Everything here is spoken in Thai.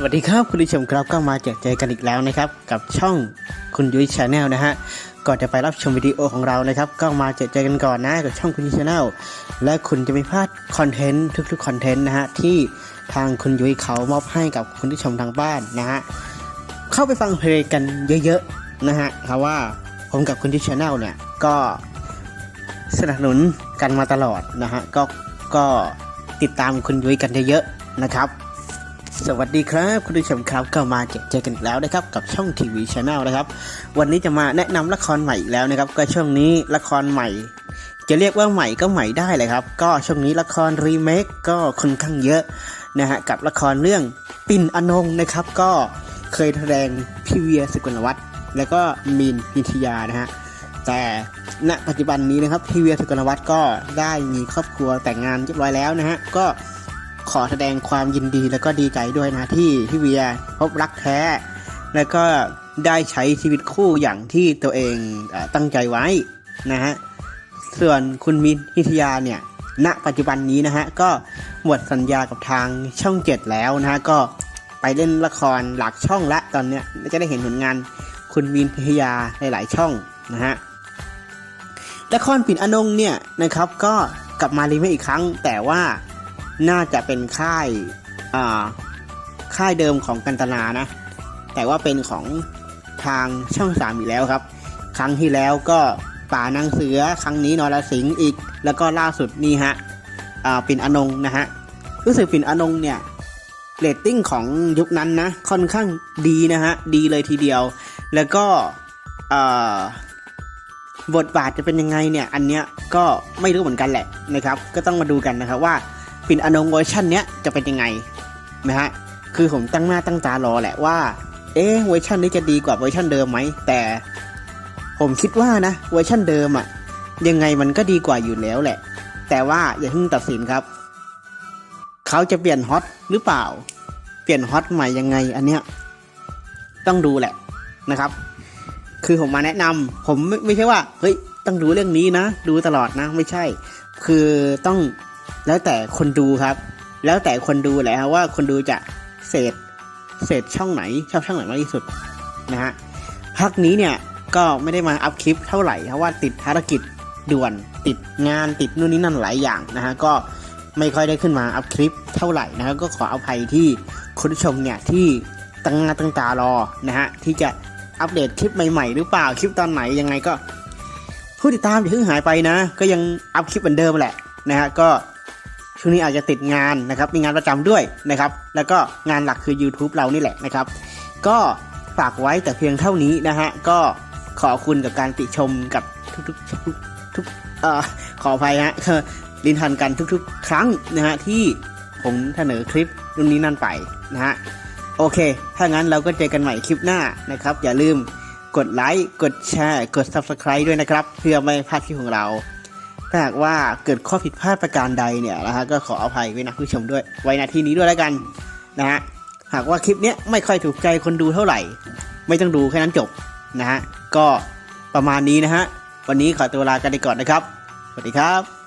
สวัสดีครับคุณผู้ชมครับก็มาเจอเจอกันอีกแล้วนะครับกับช่องคุณยุ้ยชาแนลนะฮะก่อนจะไปรับชมวิดีโอของเรานะครับก็มาเจอเจอกันก่อนนะกับช่องคุณยุ้ยชาแนลและคุณจะไม่พลาดคอนเทนต์ทุกๆคอนเทนต์นะฮะที่ทางคุณยุ้ยเขามอบให้กับคุณผู้ชมทางบ้านนะฮะเข้าไปฟังเพลงกันเยอะๆนะฮะเพราะว่าผมกับคุณยุ้ยชาแนลเนี่ยก็สนับสนุนกันมาตลอดนะฮะก็ก็ติดตามคุณยุ้ยกันเยอะๆนะครับ สวัสดีครับ คุณผู้ชมครับก็มาเจอกันอีกแล้วนะครับกับช่องทีวีชาแนลนะครับ วันนี้จะมาแนะนำละครใหม่อีกแล้วนะครับ ก็ช่วงนี้ละครใหม่ จะเรียกว่าใหม่ก็ใหม่ได้เลยครับ ก็ช่วงนี้ละครรีเมคก็ค่อนข้างเยอะนะฮะกับละครเรื่องปิ่นอนงนะครับ ก็เคยแสดงพี่เวียสุกลวัฒน์แล้วก็มีนพิทยานะฮะแต่ณปัจจุบันนี้นะครับพี่เวียสุกลวัฒน์ก็ได้มีครอบครัวแต่งงานเรียบร้อยแล้วนะฮะก็ ขอแสดงความยินดีแล้วก็ดีใจด้วยนะที่พี่เวียพบรักแท้ แล้วก็ได้ใช้ชีวิตคู่อย่างที่ตัวเองอตั้งใจไว้นะฮะส่วนคุณมินพิทยาเนี่ยณปัจจุบันนี้นะฮะก็หมดสัญญากับทางช่องเจ็ดแล้วนะฮะก็ไปเล่นละครหลักช่องละตอนเนี้ยจะได้เห็นผลงานคุณมินพิทยาในหลายช่องนะฮะละครปิ่นอนงเนี่ยนะครับก็กลับมารีเมคอีกครั้ง แต่ว่า น่าจะเป็นค่ายอ่าค่ายเดิมของกันตนานะ แต่ว่าเป็นของทางช่องสามอีกแล้วครับ ครั้งที่แล้วก็ป่านางเสือครั้งนี้นรสิงห์อีก แล้วก็ล่าสุดนี่ฮะอ่าปิ่นอนงนะฮะรู้สึกปิ่นอนงเนี่ยเรตติ้งของยุคนั้นนะค่อนข้างดีนะฮะดีเลยทีเดียว แล้วก็บทบาทจะเป็นยังไงเนี่ยอันเนี้ยก็ไม่รู้เหมือนกันแหละนะครับ ก็ต้องมาดูกันนะครับว่า ปิ่นอนงเวอร์ชันเนี้ยจะเป็นยังไงนะฮะคือผมตั้งหน้าตั้งตารอแหละว่า เอ๊ะเวอร์ชันนี้จะดีกว่าเวอร์ชันเดิมไหมแต่ผมคิดว่านะเวอร์ชันเดิมอะยังไงมันก็ดีกว่าอยู่แล้วแหละ แต่ว่าอย่าเพิ่งตัดสินครับ เขาจะเปลี่ยนฮอตหรือเปล่า เปลี่ยนฮอตใหม่ยังไงอันเนี้ยต้องดูแหละนะครับ คือผมมาแนะนำผมไม่ไม่ใช่ว่าเฮ้ยต้องดูเรื่องนี้นะ ดูตลอดนะ ไม่ใช่ คือต้อง แล้วแต่คนดูครับ แล้วแต่คนดูแหละครับว่าคนดูจะเสพเสพช่องไหนชอบช่องไหนมากที่สุดนะฮะพักนี้เนี่ยก็ไม่ได้มาอัพคลิปเท่าไหร่เพราะว่าติดภารกิจด่วนติดงานติดนู่นนี่นั่นหลายอย่างนะฮะก็ไม่ค่อยได้ขึ้นมาอัพคลิปเท่าไหร่นะฮะก็ขออภัยที่คุณผู้ชมเนี่ยที่ตั้งหน้าตั้งตารอนะฮะที่จะอัปเดตคลิปใหม่ๆ หรือเปล่าคลิปตอนไหนยังไงก็ ผู้ติดตามอย่าเพิ่งหายไปนะ ก็ยังอัพคลิปเหมือนเดิมแหละนะฮะก็ ช่วงนี้อาจจะติดงานนะครับมีงานประจำด้วยนะครับ แล้วก็งานหลักคือ YouTube เรานี่แหละนะครับ ก็ฝากไว้แต่เพียงเท่านี้นะฮะก็ขอบคุณกับการติชมกับทุกๆทุกทุกเอ่อขออภัยฮะลินทันกันทุกๆ ครั้งนะฮะที่ผมเสนอคลิปรุ่นนี้นั่นไปนะฮะโอเค ถ้างั้นเราก็เจอกันใหม่คลิปหน้านะครับ อย่าลืมกดไลค์ กดแชร์ กด Subscribe ด้วยนะครับ เพื่อไม่พลาดคลิปของเรา ถ้าหากว่าเกิดข้อผิดพลาดประการใดเนี่ยนะฮะก็ขออภัยไว้นะผู้ชมด้วย ไว้นาทีนี้ด้วยแล้วกันนะฮะหากว่าคลิปเนี้ยไม่ค่อยถูกใจคนดูเท่าไหร่ ไม่ต้องดูแค่นั้นจบนะฮะก็ประมาณนี้นะฮะวันนี้ขอตัวลากันไปก่อนนะครับสวัสดีครับ